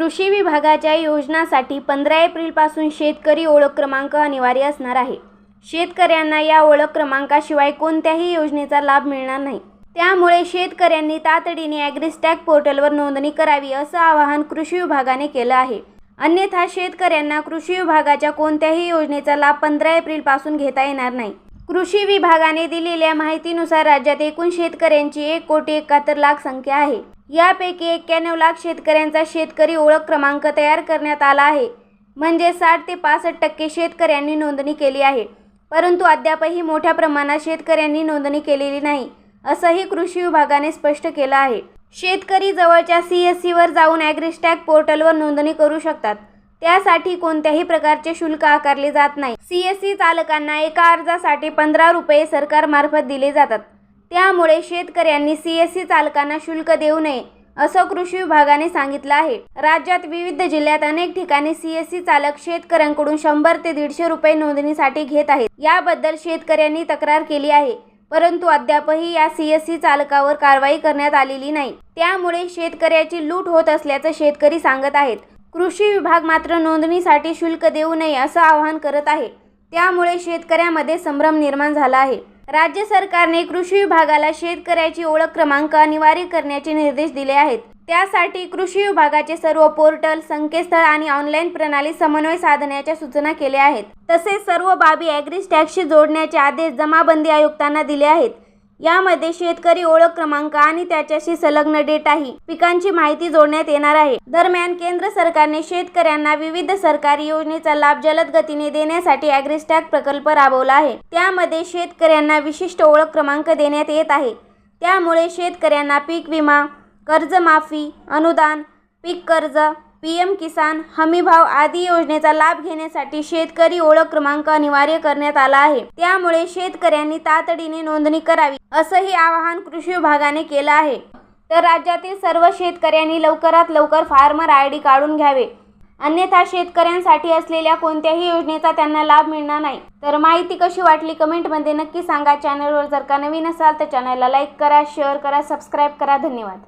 कृषी विभागाच्या योजनासाठी पंधरा एप्रिलपासून शेतकरी ओळख क्रमांक अनिवार्य असणार आहे. शेतकऱ्यांना या ओळख क्रमांकाशिवाय कोणत्याही योजनेचा लाभ मिळणार नाही. त्यामुळे शेतकऱ्यांनी तातडीने ॲग्रिस्टॅग पोर्टलवर नोंदणी करावी असं आवाहन कृषी विभागाने केलं आहे. अन्यथा शेतकऱ्यांना कृषी विभागाच्या कोणत्याही योजनेचा लाभ पंधरा एप्रिलपासून घेता येणार नाही. कृषी विभागाने दिलेल्या माहितीनुसार राज्यात एकूण शेतकऱ्यांची एक कोटी एकाहत्तर लाख संख्या आहे. यापैकी एक्क्याण्णव लाख शेतकऱ्यांचा शेतकरी ओळख क्रमांक तयार करण्यात आला आहे. म्हणजे साठ ते पासष्ट टक्के शेतकऱ्यांनी नोंदणी केली आहे. परंतु अद्यापही मोठ्या प्रमाणात शेतकऱ्यांनी नोंदणी केलेली नाही असंही कृषी विभागाने स्पष्ट केलं आहे. शेतकरी जवळच्या सी एस सीवर जाऊन ॲग्रिस्टॅग पोर्टलवर नोंदणी करू शकतात. त्यासाठी कोणत्याही प्रकारचे शुल्क आकारले जात नाही. सीएससी चालकांना एका अर्जासाठी पंधरा रुपये सरकारमार्फत दिले जातात. त्यामुळे शेतकऱ्यांनी सीएससी चालकांना शुल्क देऊ नये असं कृषी विभागाने सांगितलं आहे. राज्यात विविध जिल्ह्यात अनेक ठिकाणी सीएससी चालक शेतकऱ्यांकडून शंभर ते दीडशे रुपये नोंदणीसाठी घेत आहेत. याबद्दल शेतकऱ्यांनी तक्रार केली आहे परंतु अद्यापही या सीएससी चालकावर कारवाई करण्यात आलेली नाही. त्यामुळे शेतकऱ्याची लूट होत असल्याचं शेतकरी सांगत आहेत. कृषी विभाग मात्र नोंदणीसाठी शुल्क देऊ नये असं आवाहन करत आहे. त्यामुळे शेतकऱ्यामध्ये संभ्रम निर्माण झाला आहे. राज्य सरकारने कृषी विभागाला शेतकऱ्याची ओळख क्रमांक अनिवार्य करण्याचे निर्देश दिले आहेत. त्यासाठी कृषी विभागाचे सर्व पोर्टल संकेतस्थळ आणि ऑनलाईन प्रणाली समन्वय साधण्याच्या सूचना केल्या आहेत. तसेच सर्व बाबी ॲग्रिस्टॅगशी जोडण्याचे आदेश जमाबंदी आयुक्तांना दिले आहेत. यामध्ये शेतकरी ओळख क्रमांक आणि त्याच्याशी संलग्न डेटाही पिकांची माहिती जोडण्यात येणार आहे. दरम्यान केंद्र सरकारने शेतकऱ्यांना विविध सरकारी योजनेचा लाभ जलद गतीने देण्यासाठी अॅग्रिस्टॅग प्रकल्प राबवला आहे. त्यामध्ये शेतकऱ्यांना विशिष्ट ओळख क्रमांक देण्यात येत आहे. त्यामुळे शेतकऱ्यांना पीक विमा कर्जमाफी अनुदान पीक कर्ज पीएम किसान हमीभाव आदी योजनेचा लाभ घेण्यासाठी शेतकरी ओळख क्रमांक अनिवार्य करण्यात आला आहे. त्यामुळे शेतकऱ्यांनी तातडीने नोंदणी करावी असंही आवाहन कृषी विभागाने केलं आहे. तर राज्यातील सर्व शेतकऱ्यांनी लवकरात लवकर फार्मर आय डी काढून घ्यावे. अन्यथा शेतकऱ्यांसाठी असलेल्या कोणत्याही योजनेचा त्यांना लाभ मिळणार नाही. तर माहिती कशी वाटली कमेंटमध्ये नक्की सांगा. चॅनलवर जर का नवीन असाल तर चॅनलला लाईक करा शेअर करा सबस्क्राईब करा. धन्यवाद.